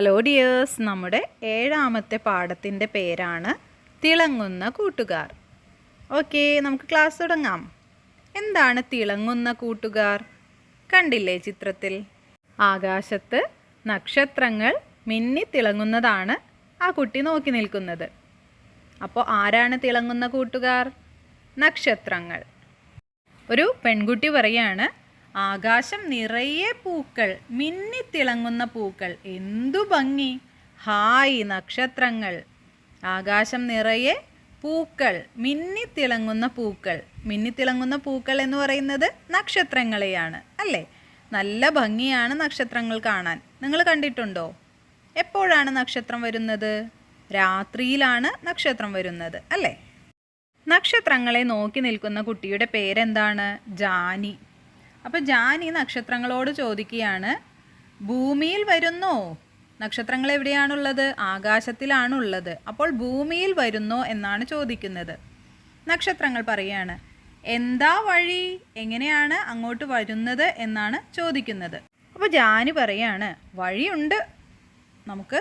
Hello dears നമ്മുടെ ഏഴാമത്തെ പാഠത്തിന്റെ പേരാണ് തിളങ്ങുന്ന കൂട്ടുകാർ. ഓക്കെ നമുക്ക് ക്ലാസ് തുടങ്ങാം. എന്താണ് തിളങ്ങുന്ന കൂട്ടുകാർ? കണ്ടില്ലേ ചിത്രത്തിൽ? ആകാശത്ത് നക്ഷത്രങ്ങൾ മിന്നി തിളങ്ങുന്നതാണ് ആ കുട്ടി നോക്കി നിൽക്കുന്നത്. അപ്പോൾ ആരാണ് തിളങ്ങുന്ന കൂട്ടുകാർ? നക്ഷത്രങ്ങൾ. ഒരു പെൺകുട്ടി പറയാണ് ആകാശം നിറയെ പൂക്കൾ മിന്നിത്തിളങ്ങുന്ന പൂക്കൾ. എന്തു ഭംഗി! ഹായ് നക്ഷത്രങ്ങൾ. ആകാശം നിറയെ പൂക്കൾ മിന്നിത്തിളങ്ങുന്ന പൂക്കൾ. മിന്നിത്തിളങ്ങുന്ന പൂക്കൾ എന്ന് പറയുന്നത് നക്ഷത്രങ്ങളെയാണ് അല്ലേ? നല്ല ഭംഗിയാണ് നക്ഷത്രങ്ങൾ കാണാൻ. നിങ്ങൾ കണ്ടിട്ടുണ്ടോ? എപ്പോഴാണ് നക്ഷത്രം വരുന്നത്? രാത്രിയിലാണ് നക്ഷത്രം വരുന്നത് അല്ലേ? നക്ഷത്രങ്ങളെ നോക്കി നിൽക്കുന്ന കുട്ടിയുടെ പേരെന്താണ്? ജാനി. അപ്പോൾ ജാനി നക്ഷത്രങ്ങളോട് ചോദിക്കുകയാണ് ഭൂമിയിൽ വരുന്നോ? നക്ഷത്രങ്ങൾ എവിടെയാണുള്ളത്? ആകാശത്തിലാണുള്ളത്. അപ്പോൾ ഭൂമിയിൽ വരുന്നോ എന്നാണ് ചോദിക്കുന്നത്. നക്ഷത്രങ്ങൾ പറയാണ് എന്താ വഴി? എങ്ങനെയാണ് അങ്ങോട്ട് വരുന്നത്? എന്നാണ് ചോദിക്കുന്നത്. അപ്പോൾ ജാനി പറയാണ് വഴിയുണ്ട്. നമുക്ക്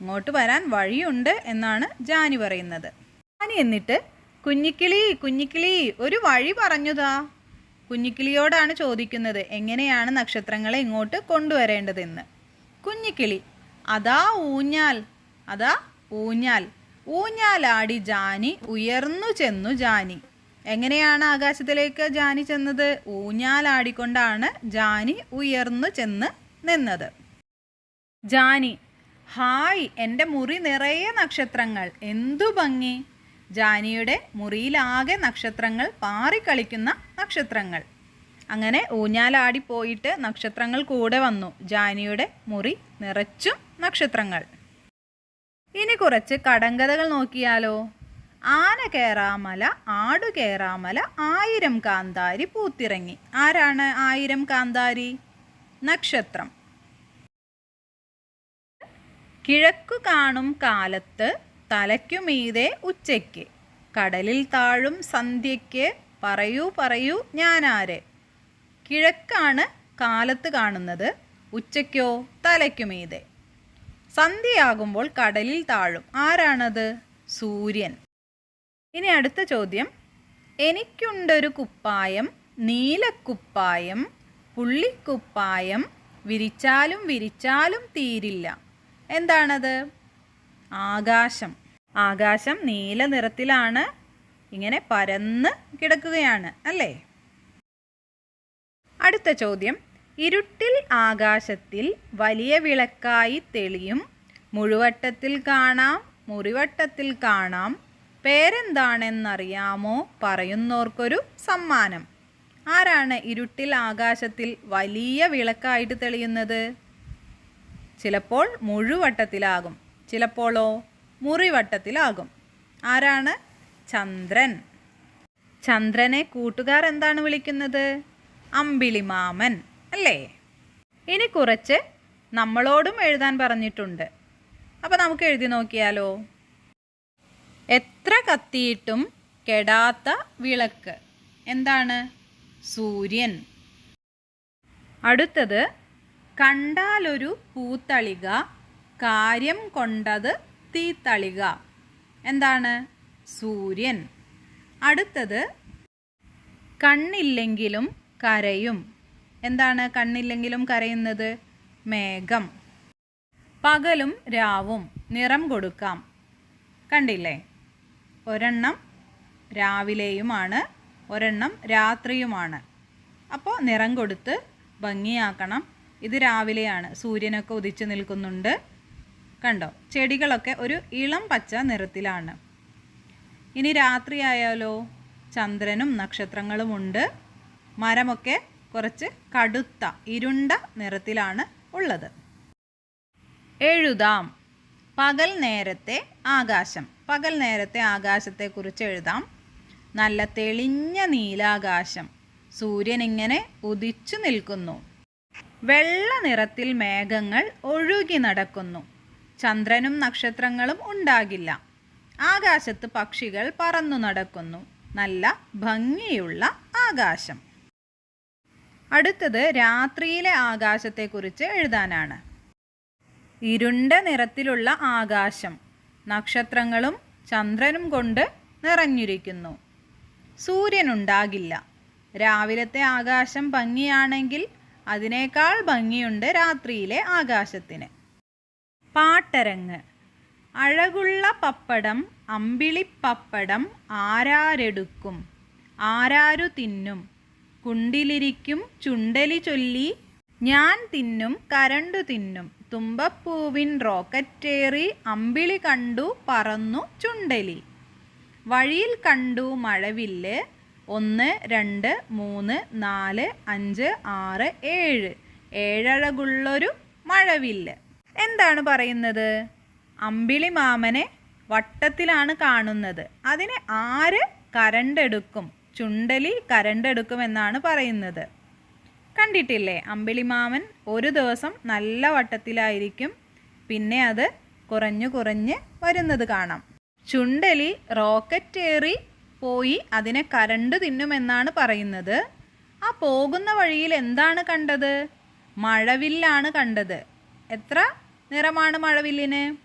ഇങ്ങോട്ട് വരാൻ വഴിയുണ്ട് എന്നാണ് ജാനി പറയുന്നത്. ജാനി എന്നിട്ട് കുഞ്ഞിക്കിളി കുഞ്ഞിക്കിളി ഒരു വഴി പറഞ്ഞുതാ. കുഞ്ഞിക്കിളിയോടാണ് ചോദിക്കുന്നത് എങ്ങനെയാണ് നക്ഷത്രങ്ങളെ ഇങ്ങോട്ട് കൊണ്ടുവരേണ്ടതെന്ന്. കുഞ്ഞിക്കിളി അതാ ഊഞ്ഞാൽ അതാ ഊഞ്ഞാൽ ഊഞ്ഞാലാടി ജാനി ഉയർന്നു ചെന്നു ജാനി. എങ്ങനെയാണ് ആകാശത്തിലേക്ക് ജാനി ചെന്നത്? ഊഞ്ഞാലാടിക്കൊണ്ടാണ് ജാനി ഉയർന്നു ചെന്ന് നിന്നത്. ജാനി ഹായ് എന്റെ മുറി നിറയെ നക്ഷത്രങ്ങൾ. എന്തു ഭംഗി. ജാനിയുടെ മുറിയിലാകെ നക്ഷത്രങ്ങൾ പാറിക്കളിക്കുന്ന നക്ഷത്രങ്ങൾ. അങ്ങനെ ഊഞ്ഞാലാടി പോയിട്ട് നക്ഷത്രങ്ങൾ കൂടെ വന്നു. ജാനിയുടെ മുറി നിറച്ചും നക്ഷത്രങ്ങൾ. ഇനി കുറച്ച് കടങ്കഥകൾ നോക്കിയാലോ. ആന കയറാമല ആടു കയറാമല ആയിരം കാന്താരി പൂത്തിറങ്ങി. ആരാണ് ആയിരം കാന്താരി? നക്ഷത്രം. കിഴക്കു കാണും കാലത്ത് തലയ്ക്കുമീതെ ഉച്ചയ്ക്ക്. കടലിൽ താഴും സന്ധ്യയ്ക്ക് പറയൂ പറയൂ ഞാനാരെ? കിഴക്കാണ് കാലത്ത് കാണുന്നത്. ഉച്ചയ്ക്കോ തലയ്ക്കുമീതെ സന്ധ്യയാകുമ്പോൾ കടലിൽ താഴും. ആരാണത്? സൂര്യൻ. ഇനി അടുത്ത ചോദ്യം. എനിക്കുണ്ടൊരു കുപ്പായം നീലക്കുപ്പായം പുള്ളിക്കുപ്പായം വിരിച്ചാലും വിരിച്ചാലും തീരില്ല. എന്താണത്? ആകാശം. ആകാശം നീല നിറത്തിലാണ് ഇങ്ങനെ പരന്ന് കിടക്കുകയാണ് അല്ലേ? അടുത്ത ചോദ്യം. ഇരുട്ടിൽ ആകാശത്തിൽ വലിയ വിളക്കായി തെളിയും. മുഴുവട്ടത്തിൽ കാണാം മുറിവട്ടത്തിൽ കാണാം. പേരെന്താണെന്നറിയാമോ പറയുന്നോർക്കൊരു സമ്മാനം. ആരാണ് ഇരുട്ടിൽ ആകാശത്തിൽ വലിയ വിളക്കായിട്ട് തെളിയുന്നത്? ചിലപ്പോൾ മുഴുവട്ടത്തിലാകും. ചിലപ്പോഴോ മുറിവട്ടത്തിലാകും. ആരാണ്? ചന്ദ്രൻ. ചന്ദ്രനെ കൂട്ടുകാർ എന്താണ് വിളിക്കുന്നത്? അമ്പിളിമാമൻ അല്ലേ? ഇനി കുറച്ച് നമ്മളോടും എഴുതാൻ പറഞ്ഞിട്ടുണ്ട്. അപ്പോൾ നമുക്ക് എഴുതി നോക്കിയാലോ? എത്ര കത്തിയിട്ടും കെടാത്ത വിളക്ക്. എന്താണ്? സൂര്യൻ. അടുത്തത് കണ്ടാലൊരു പൂത്തളിക കാര്യം കൊണ്ടത് തീത്തളിക. എന്താണ്? സൂര്യൻ. അടുത്തത് കണ്ണില്ലെങ്കിലും കരയും. എന്താണ് കണ്ണില്ലെങ്കിലും കരയുന്നത്? മേഘം. പകലും രാവും നിറം കൊടുക്കാം. കണ്ടില്ലേ? ഒരെണ്ണം രാവിലെയുമാണ് ഒരെണ്ണം രാത്രിയുമാണ്. അപ്പോൾ നിറം കൊടുത്ത് ഭംഗിയാക്കണം. ഇത് രാവിലെയാണ്. സൂര്യനൊക്കെ ഉദിച്ചു നിൽക്കുന്നുണ്ട്. കണ്ടോ? ചെടികളൊക്കെ ഒരു ഇളം പച്ച നിറത്തിലാണ്. ഇനി രാത്രിയായാലോ? ചന്ദ്രനും നക്ഷത്രങ്ങളുമുണ്ട് മരമൊക്കെ കുറച്ച് കടുത്ത ഇരുണ്ട നിറത്തിലാണ് ഉള്ളത്. എഴുതാം. പകൽ നേരത്തെ ആകാശം. പകൽ നേരത്തെ ആകാശത്തെക്കുറിച്ച് എഴുതാം. നല്ല തെളിഞ്ഞ നീലാകാശം. സൂര്യൻ ഇങ്ങനെ ഉദിച്ചു നിൽക്കുന്നു. വെള്ള നിറത്തിൽ മേഘങ്ങൾ ഒഴുകി നടക്കുന്നു. ചന്ദ്രനും നക്ഷത്രങ്ങളും ഉണ്ടാകില്ല. ആകാശത്ത് പക്ഷികൾ പറന്നു നടക്കുന്നു. നല്ല ഭംഗിയുള്ള ആകാശം. അടുത്തത് രാത്രിയിലെ ആകാശത്തെക്കുറിച്ച് എഴുതാനാണ്. ഇരുണ്ട നിറത്തിലുള്ള ആകാശം. നക്ഷത്രങ്ങളും ചന്ദ്രനും കൊണ്ട് നിറഞ്ഞിരിക്കുന്നു. സൂര്യനുണ്ടാകില്ല. രാവിലത്തെ ആകാശം ഭംഗിയാണെങ്കിൽ അതിനേക്കാൾ ഭംഗിയുണ്ട് രാത്രിയിലെ ആകാശത്തിന്. പാട്ടരങ്ങ്. അഴകുള്ള പപ്പടം അമ്പിളിപ്പപ്പടം ആരാരെടുക്കും? ആരാരു തിന്നും? കുണ്ടിലിരിക്കും ചുണ്ടലി ചൊല്ലി. ഞാൻ തിന്നും കരണ്ടു തിന്നും. തുമ്പപ്പൂവിൻ റോക്കറ്റേറി അമ്പിളി കണ്ടു പറന്നു ചുണ്ടലി. വഴിയിൽ കണ്ടു മഴവില്ല് ഒന്ന് രണ്ട് മൂന്ന് നാല് അഞ്ച് ആറ് ഏഴ്. ഏഴഴകുള്ളൊരു മഴവില്ല്. എന്താണ് പറയുന്നത്? അമ്പിളി മാമനെ വട്ടത്തിലാണ് കാണുന്നത്. അതിനെ ആര് കരണ്ടെടുക്കും? ചുണ്ടലി കരണ്ടെടുക്കും എന്നാണ് പറയുന്നത്. കണ്ടിട്ടില്ലേ? അമ്പിളി മാമൻ ഒരു ദിവസം നല്ല വട്ടത്തിലായിരിക്കും. പിന്നെ അത് കുറഞ്ഞു കുറഞ്ഞ് വരുന്നത് കാണാം. ചുണ്ടലി റോക്കറ്റ് ഏറി പോയി അതിനെ കരണ്ട് തിന്നുമെന്നാണ് പറയുന്നത്. ആ പോകുന്ന വഴിയിൽ എന്താണ് കണ്ടത്? മഴവില്ലാണ് കണ്ടത്. എത്ര? നിറമാണ് മഴവില്ലിന്.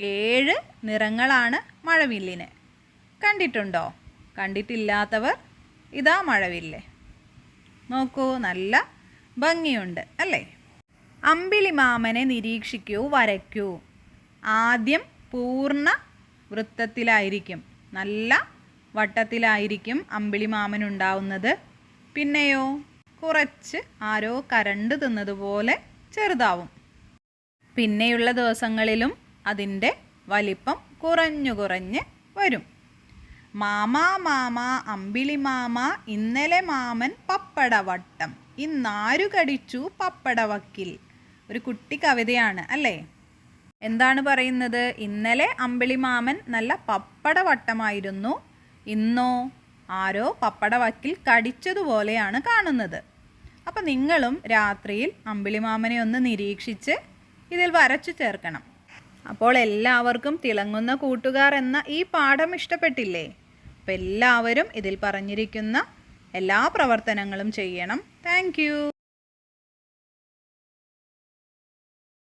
ഏഴ് നിറങ്ങളാണ് മഴവില്ലിന്. കണ്ടിട്ടുണ്ടോ? കണ്ടിട്ടില്ലാത്തവർ ഇതാ മഴവില്ല്. നോക്കൂ നല്ല ഭംഗിയുണ്ട് അല്ലേ? അമ്പിളിമാമനെ നിരീക്ഷിക്കൂ വരയ്ക്കൂ. ആദ്യം പൂർണ വൃത്തത്തിലായിരിക്കും നല്ല വട്ടത്തിലായിരിക്കും അമ്പിളിമാമൻ ഉണ്ടാവുന്നത് പിന്നെയോ കുറച്ച് ആരോ കരണ്ട് തിന്നതുപോലെ ചെറുതാവും. പിന്നെയുള്ള ദിവസങ്ങളിലും അതിന്റെ വലിപ്പം കുറഞ്ഞു കുറഞ്ഞ് വരും. മാമാ മാമ അമ്പിളി മാമ ഇന്നലെ മാമൻ പപ്പടവട്ടം ഇന്നാരു കടിച്ചു പപ്പടവക്കിൽ. ഒരു കുട്ടി കവിതയാണ് അല്ലേ? എന്താണ് പറയുന്നത്? ഇന്നലെ അമ്പിളി മാമൻ നല്ല പപ്പടവട്ടമായിരുന്നു. ഇന്നോ ആരോ പപ്പടവക്കിൽ കടിച്ചതുപോലെയാണ് കാണുന്നത്. അപ്പം നിങ്ങളും രാത്രിയിൽ അമ്പിളി മാമനെ ഒന്ന് നിരീക്ഷിച്ച് ഇതിൽ വരച്ചു ചേർക്കണം. അപ്പോൾ എല്ലാവർക്കും തിളങ്ങുന്ന കൂട്ടുകാർ എന്ന ഈ പാഠം ഇഷ്ടപ്പെട്ടില്ലേ? അപ്പോൾ എല്ലാവരും ഇതിൽ പറഞ്ഞിരിക്കുന്ന എല്ലാ പ്രവർത്തനങ്ങളും ചെയ്യണം. താങ്ക്